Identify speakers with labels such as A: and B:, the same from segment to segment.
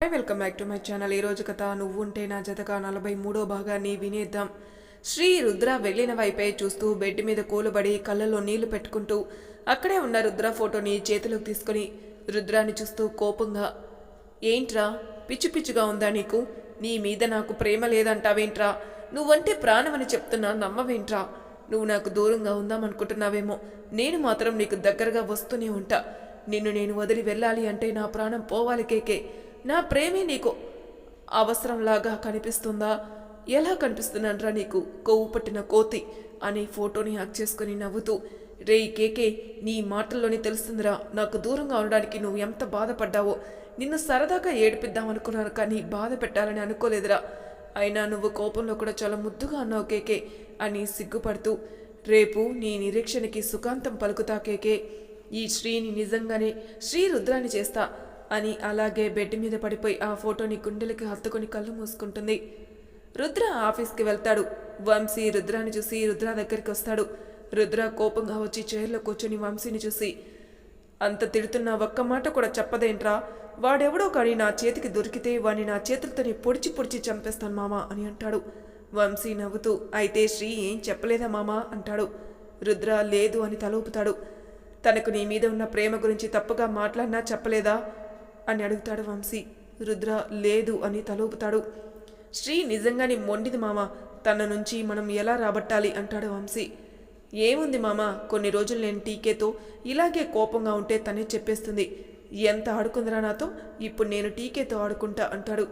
A: Welcome back to my channel ఈరోజు కథ నువ్వుంటే నా జతగా నలభై మూడో భాగాన్ని వినేద్దాం. శ్రీ రుద్ర వెళ్ళిన వైపే చూస్తూ బెడ్ మీద కూలబడి కళ్ళలో నీళ్ళు పెట్టుకుంటూ అక్కడే ఉన్న రుద్ర ఫోటోని చేతిలోకి తీసుకొని రుద్రాన్ని చూస్తూ కోపంగా ఏంట్రా? పిచ్చి పిచ్చిగా ఉందా నీకు? నీ మీద నాకు ప్రేమ లేదంటావేంట్రా? నువ్వంటే ప్రాణమని చెప్తున్నా నమ్మవేంట్రా? నువ్వు నాకు దూరంగా ఉందామనుకుంటున్నావేమో. నేను మాత్రం నీకు దగ్గరగా వస్తూనే ఉంటా. నిన్ను నేను వదిలి వెళ్ళాలి అంటే నా ప్రాణం పోవాలి కేకే. నా ప్రేమే నీకు అవసరంలాగా కనిపిస్తుందా? ఎలా కనిపిస్తున్నానరా నీకు కొవ్వు పట్టిన కోతి? అని ఫోటోని హ్యాక్ చేసుకుని నవ్వుతూ రేయ్ కేకే నీ మాటల్లోనే తెలుస్తుందిరా. నాకు దూరంగా ఉండడానికి నువ్వు ఎంత బాధపడ్డావో. నిన్ను సరదాగా ఏడిపిద్దామనుకున్నాను కానీ బాధ పెట్టాలని అనుకోలేదురా. అయినా నువ్వు కోపంలో కూడా చాలా ముద్దుగా అన్నావు కేకే అని సిగ్గుపడుతూ రేపు నీ నిరీక్షణకి సుఖాంతం పలుకుతా కేకే. ఈ శ్రీని నిజంగానే శ్రీ రుద్రాన్ని చేస్తా. అని అలాగే బెడ్ మీద పడిపోయి ఆ ఫోటోని గుండెలకి హత్తుకొని కళ్ళు మూసుకుంటుంది. రుద్ర ఆఫీస్కి వెళ్తాడు. వంశీ రుద్రాని చూసి రుద్ర దగ్గరికి వస్తాడు. రుద్ర కోపంగా వచ్చి చైర్లో కూర్చొని వంశీని చూసి అంత తిడుతున్న ఒక్క మాట కూడా చెప్పదేంట్రా? వాడెవడో కానీ నా చేతికి దొరికితే వాణ్ణి నా చేతులతోనే పొడిచి పొడిచి చంపేస్తాను మామా అని అంటాడు. వంశీ నవ్వుతూ అయితే శ్రీ ఏం చెప్పలేదా మామా? అంటాడు. రుద్ర లేదు అని తలూపుతాడు. తనకు నీ మీద ఉన్న ప్రేమ గురించి తప్పుగా మాట్లాడినా చెప్పలేదా? అని అడుగుతాడు వంశీ. రుద్ర లేదు అని తలూపుతాడు. శ్రీ నిజంగానే మొండిది మామ. తన నుంచి మనం ఎలా రాబట్టాలి అంటాడు వంశీ. ఏముంది మామ? కొన్ని రోజులు నేను టీకేతో ఇలాగే కోపంగా ఉంటే తనే చెప్పేస్తుంది. ఎంత ఆడుకుందిరా నాతో? ఇప్పుడు నేను టీకేతో ఆడుకుంటా అంటాడు.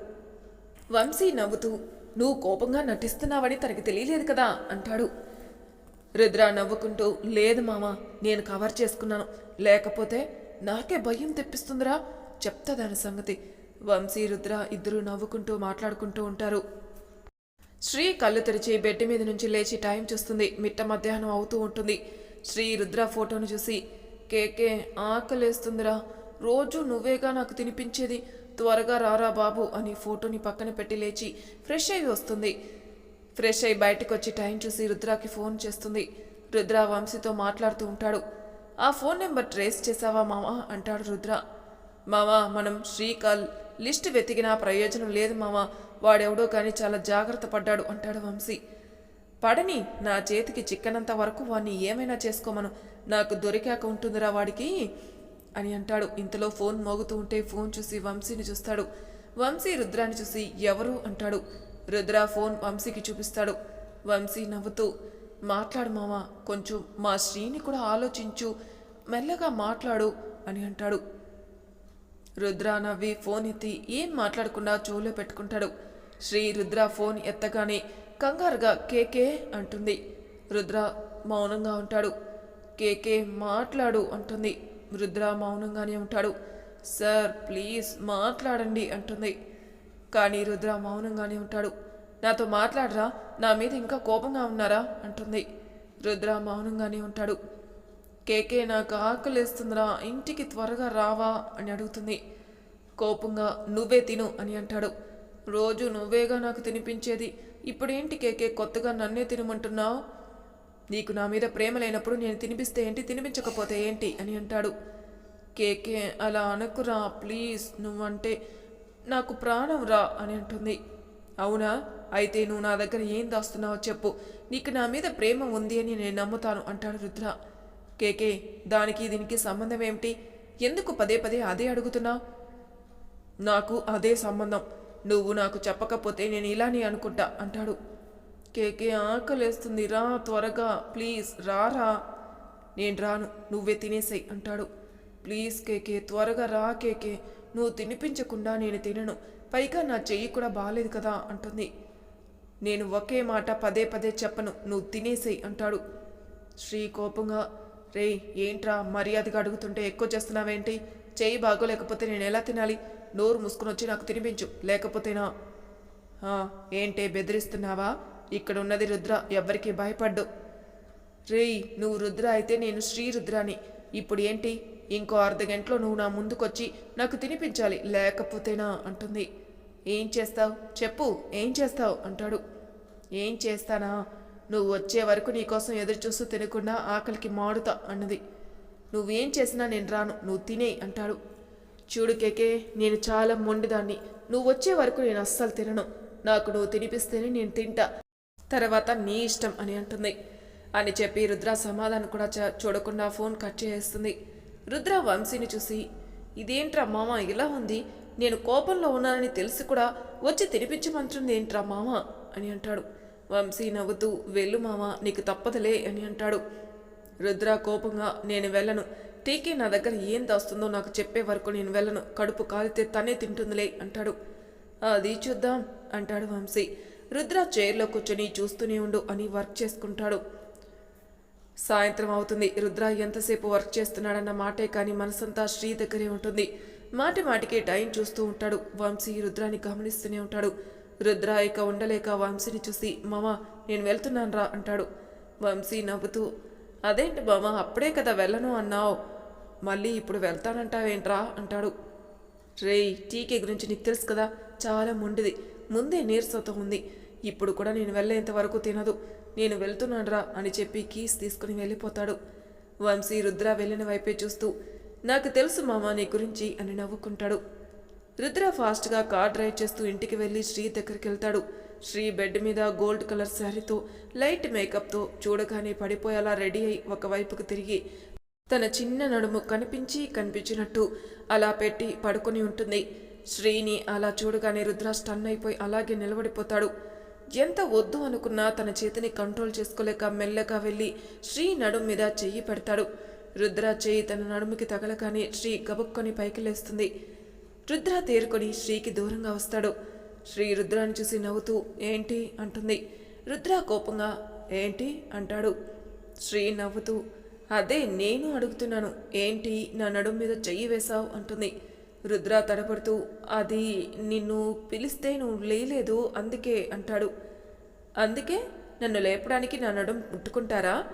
A: వంశీ నవ్వుతూ నువ్వు కోపంగా నటిస్తున్నావని తనకి తెలియలేదు కదా అంటాడు. రుద్ర నవ్వుకుంటూ లేదు మామ నేను కవర్ చేసుకున్నాను. లేకపోతే నాకే భయం తెప్పిస్తుందిరా. చెప్తా దాని సంగతి. వంశీ రుద్ర ఇద్దరూ నవ్వుకుంటూ మాట్లాడుకుంటూ ఉంటారు. శ్రీ కళ్ళు తెరిచి బెడ్ మీద నుంచి లేచి టైం చూస్తుంది. మిట్ట మధ్యాహ్నం అవుతూ ఉంటుంది. శ్రీ రుద్ర ఫోటోను చూసి కేకే ఆకలేస్తుందిరా. రోజు నువ్వేగా నాకు తినిపించేది? త్వరగా రారా బాబు అని ఫోటోని పక్కన పెట్టి లేచి ఫ్రెష్ అయి వస్తుంది. ఫ్రెష్ అయి బయటకు వచ్చి టైం చూసి రుద్రాకి ఫోన్ చేస్తుంది. రుద్ర వంశీతో మాట్లాడుతూ ఉంటాడు. ఆ ఫోన్ నెంబర్ ట్రేస్ చేసావా మామ? అంటాడు రుద్ర. మామా మనం శ్రీకాల్ లిస్ట్ వెతికినా ప్రయోజనం లేదు మామా వాడెవడో కానీ చాలా జాగ్రత్త పడ్డాడు అంటాడు వంశీ. పడని నా చేతికి చిక్కనంత వరకు వాణ్ణి ఏమైనా చేసుకోమను. నాకు దొరికాక ఉంటుందిరా వాడికి అని అంటాడు. ఇంతలో ఫోన్ మోగుతూ ఉంటే ఫోన్ చూసి వంశీని చూస్తాడు. వంశీ రుద్రాన్ని చూసి ఎవరు అంటాడు. రుద్ర ఫోన్ వంశీకి చూపిస్తాడు. వంశీ నవ్వుతూ మాట్లాడు మావా కొంచెం మా శ్రీని కూడా ఆలోచించు. మెల్లగా మాట్లాడు అని అంటాడు. రుద్ర నవ్వి ఫోన్ ఎత్తి ఏం మాట్లాడకుండా చెవులో పెట్టుకుంటాడు. శ్రీ రుద్ర ఫోన్ ఎత్తగానే కంగారుగా కేకే అంటుంది. రుద్ర మౌనంగా ఉంటాడు. కేకే మాట్లాడు అంటుంది. రుద్ర మౌనంగానే ఉంటాడు. సార్ ప్లీజ్ మాట్లాడండి అంటుంది. కానీ రుద్ర మౌనంగానే ఉంటాడు. నాతో మాట్లాడరా? నా మీద ఇంకా కోపంగా ఉన్నారా? అంటుంది. రుద్ర మౌనంగానే ఉంటాడు. కేకే నాకు ఆకలేస్తుందిరా ఇంటికి త్వరగా రావా అని అడుగుతుంది. కోపంగా నువ్వే తిను అని అంటాడు. రోజు నువ్వేగా నాకు తినిపించేది ఇప్పుడేంటి కేకే కొత్తగా నన్నే తినమంటున్నావు? నీకు నా మీద ప్రేమ లేనప్పుడు నేను తినిపిస్తే ఏంటి తినిపించకపోతే ఏంటి అని అంటాడు. కేకే అలా అనకురా ప్లీజ్ నువ్వంటే నాకు ప్రాణం రా అని అంటుంది. అవునా? అయితే నువ్వు నా దగ్గర ఏం దాస్తున్నావో చెప్పు. నీకు నా మీద ప్రేమ ఉంది అని నేను నమ్ముతాను అంటాడు రుద్ర. కేకే దానికి దీనికి సంబంధం ఏమిటి? ఎందుకు పదే పదే అదే అడుగుతున్నావు నాకు అదే సంబంధం. నువ్వు నాకు చెప్పకపోతే నేను ఇలానే అనుకుంటా అంటాడు. కేకే ఆకలేస్తుంది రా త్వరగా ప్లీజ్ రారా నేను రాను నువ్వే తినేసేయ్ అంటాడు. ప్లీజ్ కేకే త్వరగా రా కేకే నువ్వు తినిపించకుండా నేను తినను. పైగా నా చెయ్యి కూడా బాగాలేదు కదా అంటుంది. నేను ఒకే మాట పదే పదే చెప్పను నువ్వు తినేసేయ్ అంటాడు. శ్రీ కోపంగా రేయ్ ఏంట్రా మర్యాదగా అడుగుతుంటే ఎక్కువ చేస్తున్నావేంటి? చేయి బాగోలేకపోతే నేను ఎలా తినాలి? నోరు ముసుకునొచ్చి వచ్చి నాకు తినిపించు. లేకపోతేనా? ఏంటే బెదిరిస్తున్నావా? ఇక్కడ ఉన్నది రుద్ర ఎవ్వరికీ భయపడ్డు. రేయ్ నువ్వు రుద్ర అయితే నేను శ్రీ రుద్రాని. ఇప్పుడు ఏంటి? ఇంకో అర్ధ గంటలో నువ్వు నా ముందుకొచ్చి నాకు తినిపించాలి. లేకపోతేనా? అంటుంది. ఏం చేస్తావు? చెప్పు ఏం చేస్తావు? అంటాడు. ఏం చేస్తానా? నువ్వు వచ్చే వరకు నీకోసం ఎదురు చూస్తూ తినకుండా ఆకలికి మాడుతా అన్నది. నువ్వేం చేసినా నేను రాను నువ్వు తినేయి అంటాడు. చూడు కేకే నేను చాలా మొండిదాన్ని. నువ్వు వచ్చే వరకు నేను అస్సలు తినను. నాకు నువ్వు తినిపిస్తేనే నేను తింటా. తర్వాత నీ ఇష్టం అని అంటుంది. అని చెప్పి రుద్ర సమాధానం కూడా చ- చూడకుండా ఫోన్ కట్ చేస్తుంది రుద్ర వంశీని చూసి ఇదేంట్రా మామ ఇలా ఉంది? నేను కోపంలో ఉన్నానని తెలిసి కూడా వచ్చి తినిపించమంటుంది ఏంట్రా మామ? అని అంటాడు. వంశీ నవ్వుతూ వెళ్ళు మామ నీకు తప్పదులే అని అంటాడు. రుద్ర కోపంగా నేను వెళ్ళను. టీకే నా దగ్గర ఏం దాస్తుందో నాకు చెప్పే వరకు నేను వెళ్ళను. కడుపు కాలితే తనే తింటుందిలే అంటాడు. అది చూద్దాం అంటాడు వంశీ. రుద్ర చైర్లో కూర్చొని చూస్తూనే ఉండు అని వర్క్ చేసుకుంటాడు. సాయంత్రం అవుతుంది. రుద్ర ఎంతసేపు వర్క్ చేస్తున్నాడన్న మాటే కానీ మనసంతా శ్రీ దగ్గరే ఉంటుంది. మాటి మాటికి టైం చూస్తూ ఉంటాడు. వంశీ రుద్రాని గమనిస్తూనే ఉంటాడు. రుద్ర ఇక ఉండలేక వంశీని చూసి మామ నేను వెళ్తున్నాను రా అంటాడు. వంశీ నవ్వుతూ అదేంటి మామ అప్పుడే కదా వెళ్ళను అన్నావు. మళ్ళీ ఇప్పుడు వెళ్తానంటావేంట్రా అంటాడు. రేయ్ టీకే గురించి నీకు తెలుసు కదా చాలా మొండిది. ముందే నీరసత ఉంది. ఇప్పుడు కూడా నేను వెళ్ళేంత వరకు తినదు. నేను వెళ్తున్నానురా అని చెప్పి కీస్ తీసుకుని వెళ్ళిపోతాడు. వంశీ రుద్ర వెళ్ళిన వైపే చూస్తూ నాకు తెలుసు మామ నీ గురించి అని నవ్వుకుంటాడు. రుద్ర ఫాస్ట్గా కార్ డ్రైవ్ చేస్తూ ఇంటికి వెళ్ళి శ్రీ దగ్గరికి వెళ్తాడు. శ్రీ బెడ్ మీద గోల్డ్ కలర్ శారీతో లైట్ మేకప్తో చూడగానే పడిపోయేలా రెడీ అయి ఒకవైపుకు తిరిగి తన చిన్న నడుము కనిపించి కనిపించినట్టు అలా పెట్టి పడుకొని ఉంటుంది. శ్రీని అలా చూడగానే రుద్ర స్టన్ అయిపోయి అలాగే నిలబడిపోతాడు. ఎంత వద్దు అనుకున్నా తన చేతిని కంట్రోల్ చేసుకోలేక మెల్లగా వెళ్ళి శ్రీ నడుం మీద చెయ్యి పెడతాడు. రుద్ర చేయి తన నడుముకి తగలగానే శ్రీ గబుక్కొని పైకి లేస్తుంది. రుద్ర తేరుకొని శ్రీకి దూరంగా వస్తాడు. శ్రీ రుద్రాన్ని చూసి నవ్వుతూ ఏంటి? అంటుంది. రుద్ర కోపంగా ఏంటి? అంటాడు. శ్రీ నవ్వుతూ అదే నేను అడుగుతున్నాను. ఏంటి? నా నడుం మీద చెయ్యి వేశావు? అంటుంది. రుద్ర తడబడుతూ అది నిన్ను పిలిస్తే నువ్వు లేలేదు అందుకే అంటాడు. అందుకే? నన్ను లేపడానికి నా నడుం ముట్టుకుంటారా?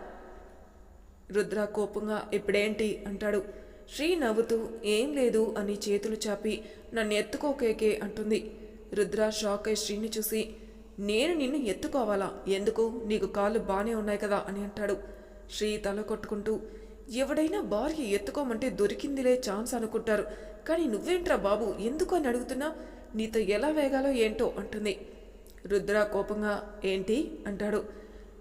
A: రుద్ర కోపంగా ఇప్పుడేంటి? అంటాడు. శ్రీ నవ్వుతూ ఏం లేదు అని చేతులు చాపి నన్ను ఎత్తుకోకేకే అంటుంది. రుద్ర షాక్ అయి శ్రీని చూసి నేను నిన్ను ఎత్తుకోవాలా? ఎందుకు? నీకు కాళ్ళు బాగానే ఉన్నాయి కదా అని అంటాడు. శ్రీ తల కొట్టుకుంటూ ఎవడైనా భార్య ఎత్తుకోమంటే దొరికిందిలే ఛాన్స్ అనుకుంటారు. కానీ నువ్వేంట్రా బాబు? ఎందుకు అని అడుగుతున్నా నీతో ఎలా వేగాలో ఏంటో అంటుంది. రుద్ర కోపంగా ఏంటి? అంటాడు.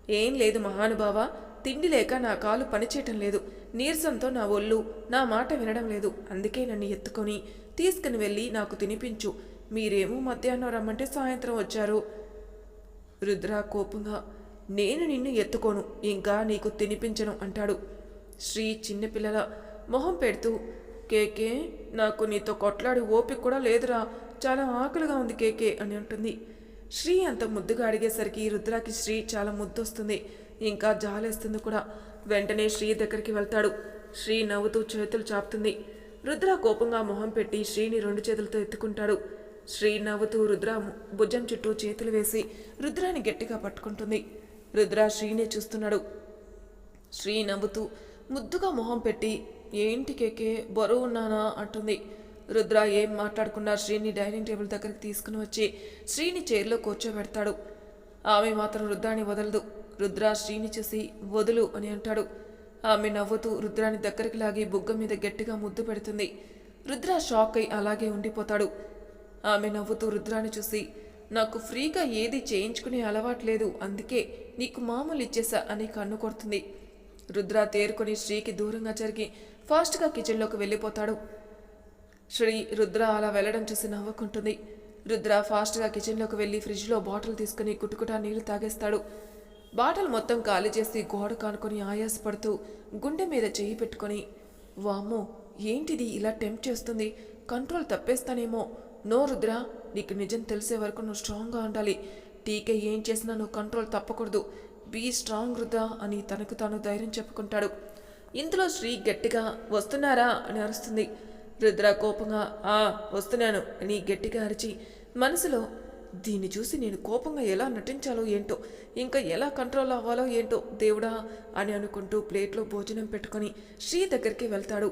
A: ఏం లేదు మహానుభావ తిండి లేక నా కాలు పనిచేయటం లేదు. నీరసంతో నా ఒళ్ళు నా మాట వినడం లేదు. అందుకే నన్ను ఎత్తుకొని తీసుకుని వెళ్ళి నాకు తినిపించు. మీరేమో మధ్యాహ్నం రమ్మంటే సాయంత్రం వచ్చారు. రుద్ర కోపంగా నేను నిన్ను ఎత్తుకోను ఇంకా నీకు తినిపించను అంటాడు. శ్రీ చిన్నపిల్లల మొహం పెడుతూ కేకే నాకు నీతో కొట్లాడి ఓపిక కూడా లేదురా. చాలా ఆకలిగా ఉంది కేకే అని అంటుంది. శ్రీ అంత ముద్దుగా అడిగేసరికి రుద్రాకి శ్రీ చాలా ముద్దొస్తుంది. ఇంకా జాలేస్తుంది కూడా. వెంటనే శ్రీ దగ్గరికి వెళ్తాడు. శ్రీ నవ్వుతూ చేతులు చాపుతుంది. రుద్ర కోపంగా మొహం పెట్టి శ్రీని రెండు చేతులతో ఎత్తుకుంటాడు. శ్రీ నవ్వుతూ రుద్ర భుజం చుట్టూ చేతులు వేసి రుద్రాని గట్టిగా పట్టుకుంటుంది. రుద్ర శ్రీనే చూస్తున్నాడు. శ్రీ నవ్వుతూ ముద్దుగా మొహం పెట్టి ఏంటి కేకే బరువు ఉన్నానా? అంటుంది. రుద్ర ఏం మాట్లాడకుండా శ్రీని డైనింగ్ టేబుల్ దగ్గరికి తీసుకుని వచ్చి శ్రీని చైర్లో కూర్చోబెడతాడు. ఆమె మాత్రం రుద్రాని వదలదు. రుద్ర శ్రీని చూసి వదులు అని అంటాడు. ఆమె నవ్వుతూ రుద్రాని దగ్గరికి లాగి బుగ్గ మీద గట్టిగా ముద్దు పెడుతుంది. రుద్ర షాక్ అయి అలాగే ఉండిపోతాడు. ఆమె నవ్వుతూ రుద్రాని చూసి నాకు ఫ్రీగా ఏది చేయించుకునే అలవాటు లేదు. అందుకే నీకు మామూలు ఇచ్చేసా అని కన్ను కొడుతుంది. రుద్ర తేరుకొని శ్రీకి దూరంగా జరిగి ఫాస్ట్గా కిచెన్లోకి వెళ్ళిపోతాడు. శ్రీ రుద్ర అలా వెళ్ళడం చూసి నవ్వుకుంటుంది. రుద్ర ఫాస్ట్గా కిచెన్లోకి వెళ్ళి ఫ్రిడ్జ్లో బాటిల్ తీసుకుని కుట్టుకుటా నీళ్ళు తాగేస్తాడు. బాటలు మొత్తం ఖాళీ చేసి గోడ కానుకొని ఆయాసపడుతూ గుండె మీద చెయ్యి పెట్టుకొని వామ్మో ఏంటిది ఇలా టెంప్ట్ చేస్తుంది? కంట్రోల్ తప్పేస్తానేమో. నో రుద్ర నీకు నిజం తెలిసే వరకు నువ్వు స్ట్రాంగ్గా ఉండాలి. టీకే ఏం చేసినా నువ్వు కంట్రోల్ తప్పకూడదు. బీ స్ట్రాంగ్ రుద్ర అని తనకు తాను ధైర్యం చెప్పుకుంటాడు. ఇంతలో శ్రీ గట్టిగా వస్తున్నారా? అని అరుస్తుంది. రుద్ర కోపంగా ఆ వస్తున్నాను అని గట్టిగా అరిచి మనసులో దీన్ని చూసి నేను కోపంగా ఎలా నటించాలో ఏంటో ఇంకా ఎలా కంట్రోల్ అవ్వాలో ఏంటో దేవుడా అని అనుకుంటూ ప్లేట్లో భోజనం పెట్టుకొని శ్రీ దగ్గరికి వెళ్తాడు.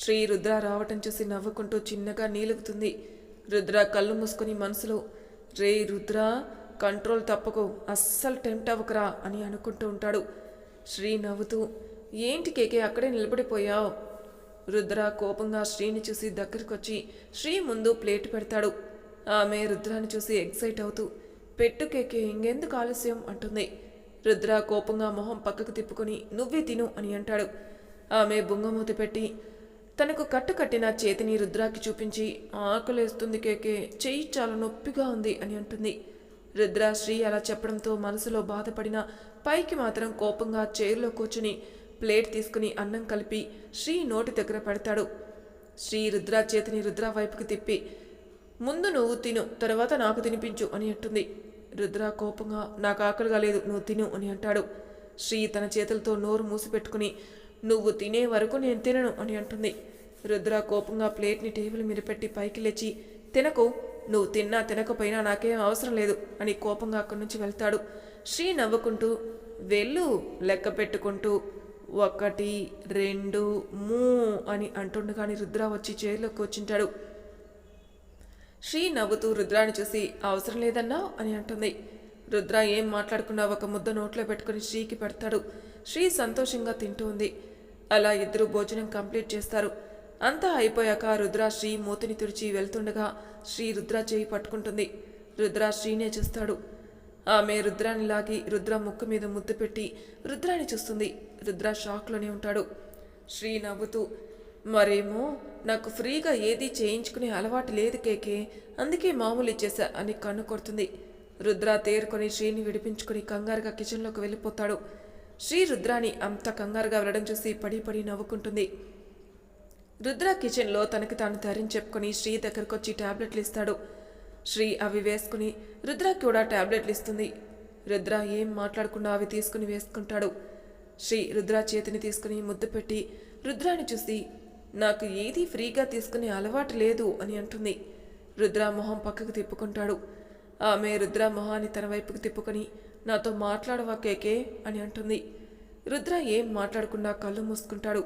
A: శ్రీ రుద్ర రావటం చూసి నవ్వుకుంటూ చిన్నగా నీలుగుతుంది. రుద్ర కళ్ళు మూసుకొని మనసులో రే రుద్ర కంట్రోల్ తప్పకు అస్సలు టెంప్ట్ అవ్వకరా అని అనుకుంటూ ఉంటాడు. శ్రీ నవ్వుతూ ఏంటి కేకే అక్కడే నిలబడిపోయావు? రుద్ర కోపంగా శ్రీని చూసి దగ్గరకొచ్చి శ్రీ ముందు ప్లేట్ పెడతాడు. ఆమె రుద్రాని చూసి ఎక్సైట్ అవుతూ పెట్టు కేకే ఇంకెందుకు ఆలస్యం? అంటుంది. రుద్ర కోపంగా మొహం పక్కకు తిప్పుకొని నువ్వే తిను అని అంటాడు. ఆమె బుంగమూతి పెట్టి తనకు కట్టుకట్టిన చేతిని రుద్రాకి చూపించి ఆకలేస్తుంది కేకే చెయ్యి చాలా నొప్పిగా ఉంది అని అంటుంది. రుద్ర శ్రీ అలా చెప్పడంతో మనసులో బాధపడిన పైకి మాత్రం కోపంగా చైర్లో కూర్చుని ప్లేట్ తీసుకుని అన్నం కలిపి శ్రీ నోటి దగ్గర పెడతాడు. శ్రీ రుద్ర చేతిని రుద్ర వైపుకి తిప్పి ముందు నువ్వు తిను తర్వాత నాకు తినిపించు అని అంటుంది. రుద్ర కోపంగా నాకు ఆకలిగా లేదు నువ్వు తిను అని అంటాడు. శ్రీ తన చేతులతో నోరు మూసిపెట్టుకుని నువ్వు తినే వరకు నేను తినను అని అంటుంది. రుద్ర కోపంగా ప్లేట్ని టేబుల్ మీద పెట్టి పైకి లేచి తినకు నువ్వు తిన్నా తినకపోయినా నాకేం అవసరం లేదు అని కోపంగా అక్కడి నుంచి వెళ్తాడు. శ్రీ నవ్వుకుంటూ వెళ్ళు లెక్క పెట్టుకుంటూ ఒకటి రెండు మూ అని అంటుండగాని రుద్ర వచ్చి చైర్లోకి వచ్చింటాడు శ్రీ నవ్వుతూ రుద్రాన్ని చూసి అవసరం లేదన్నా అని అంటుంది. రుద్ర ఏం మాట్లాడుకున్నా ఒక ముద్ద నోట్లో పెట్టుకుని శ్రీకి పెడతాడు. శ్రీ సంతోషంగా తింటూ ఉంది. అలా ఇద్దరు భోజనం కంప్లీట్ చేస్తారు. అంతా అయిపోయాక రుద్ర శ్రీ మూతిని తుడిచి వెళ్తుండగా శ్రీ రుద్ర చేయి పట్టుకుంటుంది. రుద్ర శ్రీనే చూస్తాడు. ఆమె రుద్రాన్ని లాగి రుద్ర ముక్కు మీద ముద్దు పెట్టి రుద్రాన్ని చూస్తుంది. రుద్ర షాక్లోనే ఉంటాడు. శ్రీ నవ్వుతూ మరేమో నాకు ఫ్రీగా ఏదీ చేయించుకునే అలవాటు లేదు కేకే. అందుకే మామూలు ఇచ్చేసా అని కన్ను కొడుతుంది. రుద్ర తేరుకొని శ్రీని విడిపించుకుని కంగారుగా కిచెన్లోకి వెళ్ళిపోతాడు. శ్రీ రుద్రాని అంత కంగారుగా వెళ్ళడం చూసి పడి పడి నవ్వుకుంటుంది. రుద్ర కిచెన్లో తనకి తాను ధైర్యం చెప్పుకొని శ్రీ దగ్గరకు వచ్చి టాబ్లెట్లు ఇస్తాడు. శ్రీ అవి వేసుకుని రుద్రకి కూడా టాబ్లెట్లు ఇస్తుంది. రుద్ర ఏం మాట్లాడకుండా అవి తీసుకుని వేసుకుంటాడు. శ్రీ రుద్ర చేతిని తీసుకుని ముద్దు పెట్టి రుద్రాని చూసి నాకు ఏది ఫ్రీగా తీసుకునే అలవాటు లేదు అని అంటుంది. రుద్ర మొహం పక్కకు తిప్పుకుంటాడు. ఆమె రుద్ర మొహాన్ని తన వైపుకు తిప్పుకొని నాతో మాట్లాడవా కేకే? అని అంటుంది. రుద్ర ఏం మాట్లాడకుండా కళ్ళు మూసుకుంటాడు.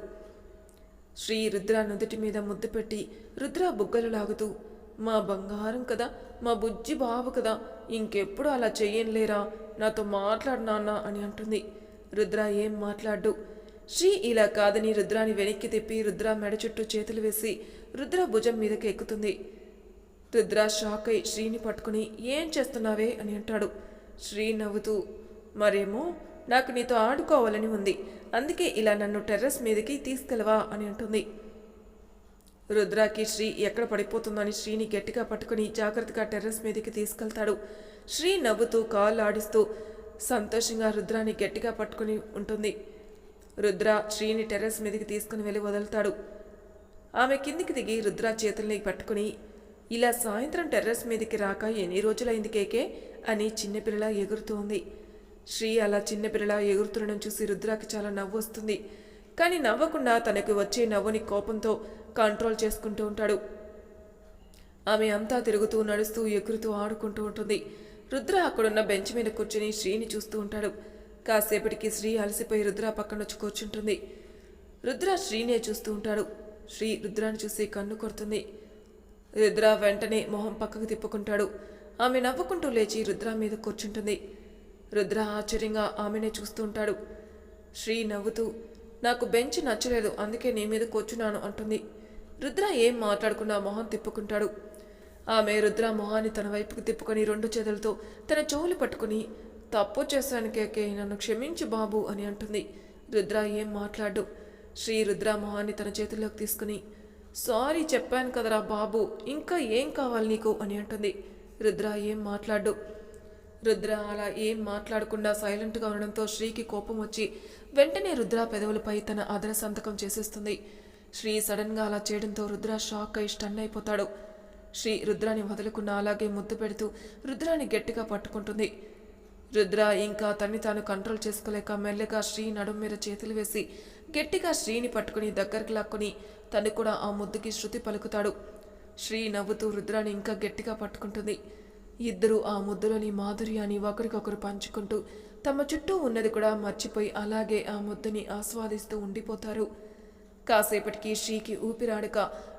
A: శ్రీ రుద్ర నుదుటి మీద ముద్దు పెట్టి రుద్ర బుగ్గలు లాగుతూ మా బంగారం కదా మా బుజ్జి బాబు కదా ఇంకెప్పుడు అలా చెయ్యనులేరా నాతో మాట్లాడు నాన్న అని అంటుంది. రుద్ర ఏం మాట్లాడు శ్రీ ఇలా కాదని రుద్రాని వెనక్కి తిప్పి రుద్ర మెడ చుట్టూ చేతులు వేసి రుద్ర భుజం మీదకి ఎక్కుతుంది. రుద్ర షాక్ అయి శ్రీని పట్టుకుని ఏం చేస్తున్నావే? అని అంటాడు. శ్రీ నవ్వుతూ మరేమో నాకు నీతో ఆడుకోవాలని ఉంది. అందుకే ఇలా నన్ను టెర్రస్ మీదకి తీసుకెళ్ళవా అని అంటుంది. రుద్రాకి శ్రీ ఎక్కడ పడిపోతుందని శ్రీని గట్టిగా పట్టుకుని జాగ్రత్తగా టెర్రస్ మీదకి తీసుకెళ్తాడు. శ్రీ నవ్వుతూ కాళ్ళు ఆడిస్తూ సంతోషంగా రుద్రాన్ని గట్టిగా పట్టుకుని ఉంటుంది. రుద్ర శ్రీని టెర్రస్ మీదకి తీసుకుని వెళ్ళి వదులుతాడు. ఆమె కిందికి దిగి రుద్ర చేతుల్ని పట్టుకుని ఇలా సాయంత్రం టెర్రస్ మీదకి రాక ఎన్ని రోజులైంది కేకే? అని చిన్నపిల్లల ఎగురుతూ ఉంది శ్రీ అలా చిన్నపిల్లలా ఎగురుతుండడం చూసి రుద్రాకి చాలా నవ్వు వస్తుంది. కానీ నవ్వకుండా తనకు వచ్చే నవ్వుని కోపంతో కంట్రోల్ చేసుకుంటూ ఉంటాడు. ఆమె అంతా తిరుగుతూ నడుస్తూ ఎగురుతూ ఆడుకుంటూ ఉంటుంది. రుద్ర అక్కడున్న బెంచ్ మీద కూర్చుని శ్రీని చూస్తూ ఉంటాడు. కాసేపటికి శ్రీ అలసిపోయి రుద్ర పక్కన వచ్చి కూర్చుంటుంది. రుద్ర శ్రీనే చూస్తూ ఉంటాడు. శ్రీ రుద్రాన్ని చూసి కన్ను కొడుతుంది. రుద్ర వెంటనే మొహం పక్కకు తిప్పుకుంటాడు. ఆమె నవ్వుకుంటూ లేచి రుద్ర మీద కూర్చుంటుంది. రుద్ర ఆశ్చర్యంగా ఆమెనే చూస్తూ ఉంటాడు. శ్రీ నవ్వుతూ నాకు బెంచ్ నచ్చలేదు అందుకే నీ మీద కూర్చున్నాను అంటుంది. రుద్ర ఏం మాట్లాడకుండా మొహం తిప్పుకుంటాడు. ఆమె రుద్ర మొహాన్ని తన వైపుకు తిప్పుకొని రెండు చేతులతో తన చెవులు పట్టుకుని తప్పు చేశాను కేకే నన్ను క్షమించు బాబు అని అంటుంది. రుద్ర ఏం మాట్లాడు? శ్రీ రుద్ర మొహాన్ని తన చేతుల్లోకి తీసుకుని సారీ చెప్పాను కదరా బాబు ఇంకా ఏం కావాలి నీకు? అని అంటుంది. రుద్ర ఏం మాట్లాడు? రుద్ర అలా ఏం మాట్లాడకుండా సైలెంట్గా ఉండడంతో శ్రీకి కోపం వచ్చి వెంటనే రుద్ర పెదవులపై తన అదర సంతకం చేసేస్తుంది. శ్రీ సడన్గా అలా చేయడంతో రుద్ర షాక్ అయి స్టన్ అయిపోతాడు. శ్రీ రుద్రాని వదులుకున్న అలాగే ముద్దు పెడుతూ రుద్రాని గట్టిగా పట్టుకుంటుంది. రుద్ర ఇంకా తన్ని తాను కంట్రోల్ చేసుకోలేక మెల్లగా శ్రీ నడుం మీద చేతులు వేసి గట్టిగా శ్రీని పట్టుకుని దగ్గరికి లాక్కుని తను కూడా ఆ ముద్దుకి శృతి పలుకుతాడు. శ్రీ నవ్వుతూ రుద్రాని ఇంకా గట్టిగా పట్టుకుంటుంది. ఇద్దరు ఆ ముద్దులోని మాధుర్యాన్ని ఒకరికొకరు పంచుకుంటూ తమ చుట్టూ ఉన్నది కూడా మర్చిపోయి అలాగే ఆ ముద్దుని ఆస్వాదిస్తూ ఉండిపోతారు. కాసేపటికి శ్రీకి ఊపిరాడక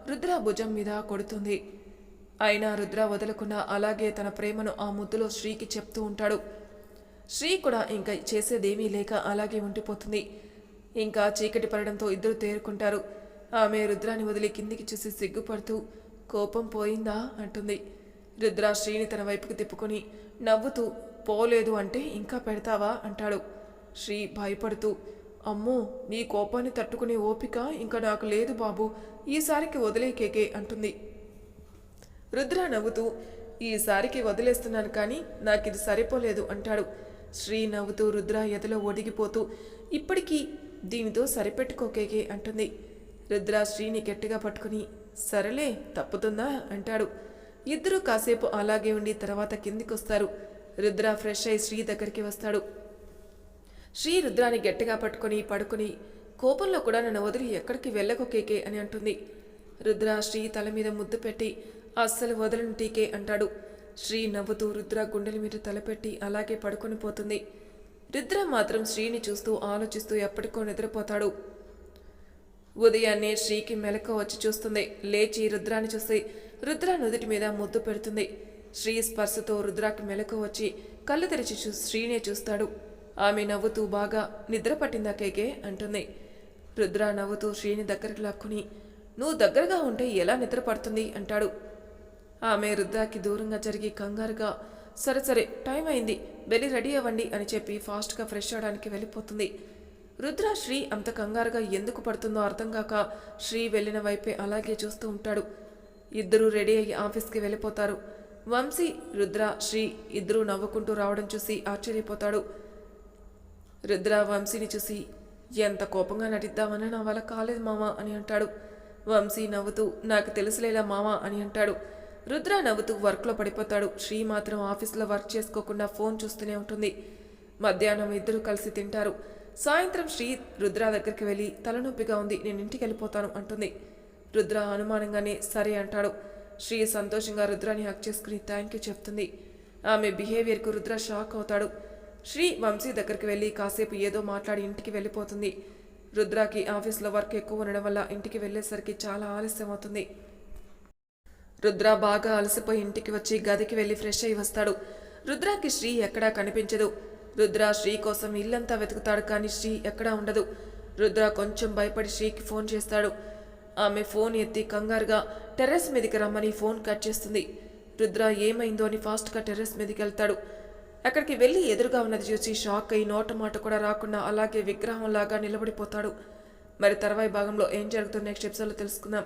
A: రుద్ర భుజం మీద కొడుతుంది. అయినా రుద్ర వదలకుండా అలాగే తన ప్రేమను ఆ ముద్దులో శ్రీకి చెప్తూ ఉంటాడు. శ్రీ కూడా ఇంకా చేసేదేమీ లేక అలాగే ఉండిపోతుంది. ఇంకా చీకటి పడడంతో ఇద్దరు తేరుకుంటారు. ఆమె రుద్రాని వదిలి కిందికి చూసి సిగ్గుపడుతూ కోపం పోయిందా? అంటుంది. రుద్ర శ్రీని తన వైపుకు తిప్పుకొని నవ్వుతూ పోలేదు అంటే ఇంకా పెడతావా? అంటాడు. శ్రీ భయపడుతూ అమ్మో నీ కోపాన్ని తట్టుకునే ఓపిక ఇంకా నాకు లేదు బాబు. ఈసారికి వదిలేకేకే? అంటుంది. రుద్ర నవ్వుతూ ఈసారికి వదిలేస్తున్నాను కానీ నాకు ఇది సరిపోలేదు అంటాడు. శ్రీ నవ్వుతూ రుద్ర ఎదలో ఒడిగిపోతూ ఇప్పటికీ దీనితో సరిపెట్టుకోకేకే అంటుంది. రుద్ర శ్రీని గట్టిగా పట్టుకుని సరేలే తప్పుతుందా? అంటాడు. ఇద్దరూ కాసేపు అలాగే ఉండి తర్వాత కిందికొస్తారు. రుద్ర ఫ్రెష్ అయి శ్రీ దగ్గరికి వస్తాడు. శ్రీ రుద్రాని గట్టిగా పట్టుకొని పడుకొని కోపంలో కూడా నన్ను వదిలి ఎక్కడికి వెళ్ళకు కేకే అని అంటుంది. రుద్ర శ్రీ తల మీద ముద్దు పెట్టి అస్సలు వదలను టీకే అంటాడు. శ్రీ నవ్వుతూ రుద్ర గుండెల మీద తలపెట్టి అలాగే పడుకొని పోతుంది. రుద్ర మాత్రం శ్రీని చూస్తూ ఆలోచిస్తూ ఎప్పటికో నిద్రపోతాడు. ఉదయాన్నే శ్రీకి మెలకు వచ్చి చూస్తుంది. లేచి రుద్రాని చూసి రుద్ర నుదుటి మీద ముద్దు పెడుతుంది. శ్రీ స్పర్శతో రుద్రాకి మెలకు వచ్చి కళ్ళు తెరిచి చూ శ్రీనే చూస్తాడు. ఆమె నవ్వుతూ బాగా నిద్ర పట్టిందా కేకే అంటుంది. రుద్ర నవ్వుతూ శ్రీని దగ్గరికి లాక్కుని నువ్వు దగ్గరగా ఉంటే ఎలా నిద్ర పడుతుంది? అంటాడు. ఆమె వృద్ధాకి దూరంగా జరిగి కంగారుగా సరే సరే టైం అయింది వెళ్ళి రెడీ అవ్వండి అని చెప్పి ఫాస్ట్గా ఫ్రెష్ అవడానికి వెళ్ళిపోతుంది. రుద్ర శ్రీ అంత కంగారుగా ఎందుకు పడుతుందో అర్థం కాక శ్రీ వెళ్ళిన వైపే అలాగే చూస్తూ ఉంటాడు. ఇద్దరూ రెడీ అయ్యి ఆఫీస్కి వెళ్ళిపోతారు. వంశీ రుద్ర శ్రీ ఇద్దరూ నవ్వుకుంటూ రావడం చూసి ఆశ్చర్యపోతాడు. రుద్ర వంశీని చూసి ఎంత కోపంగా నటిద్దామని నా వల్ల కాలేదు మామ అని అంటాడు. వంశీ నవ్వుతూ నాకు తెలుసులేలా మామ అని అంటాడు. రుద్ర నవ్వుతూ వర్క్లో పడిపోతాడు. శ్రీ మాత్రం ఆఫీస్లో వర్క్ చేసుకోకుండా ఫోన్ చూస్తూనే ఉంటుంది. మధ్యాహ్నం ఇద్దరు కలిసి తింటారు. సాయంత్రం శ్రీ రుద్ర దగ్గరికి వెళ్ళి తలనొప్పిగా ఉంది. నేను ఇంటికి వెళ్ళిపోతాను అంటుంది. రుద్ర అనుమానంగానే సరే అంటాడు. శ్రీ సంతోషంగా రుద్రాని హక్ చేసుకుని థ్యాంక్ యూ చెప్తుంది. ఆమె బిహేవియర్కు రుద్ర షాక్ అవుతాడు. శ్రీ వంశీ దగ్గరికి వెళ్ళి కాసేపు ఏదో మాట్లాడి ఇంటికి వెళ్ళిపోతుంది. రుద్రాకి ఆఫీస్లో వర్క్ ఎక్కువ ఉండడం వల్ల ఇంటికి వెళ్ళేసరికి చాలా ఆలస్యం అవుతుంది రుద్ర బాగా అలసిపోయి ఇంటికి వచ్చి గదికి వెళ్ళి ఫ్రెష్ అయి వస్తాడు. రుద్రాకి శ్రీ ఎక్కడా కనిపించదు. రుద్ర శ్రీ కోసం ఇల్లంతా వెతుకుతాడు కానీ శ్రీ ఎక్కడా ఉండదు. రుద్ర కొంచెం భయపడి శ్రీకి ఫోన్ చేస్తాడు. ఆమె ఫోన్ ఎత్తి కంగారుగా టెర్రస్ మీదకి రమ్మని ఫోన్ కట్ చేస్తుంది. రుద్ర ఏమైందో అని ఫాస్ట్గా టెర్రస్ మీదకి వెళ్తాడు. అక్కడికి వెళ్ళి ఎదురుగా ఉన్నది చూసి షాక్ అయి నోట మాట కూడా రాకుండా అలాగే విగ్రహంలాగా నిలబడిపోతాడు. మరి తర్వాయి భాగంలో ఏం జరుగుతుందో నెక్స్ట్ ఎపిసోడ్లో తెలుసుకుందాం.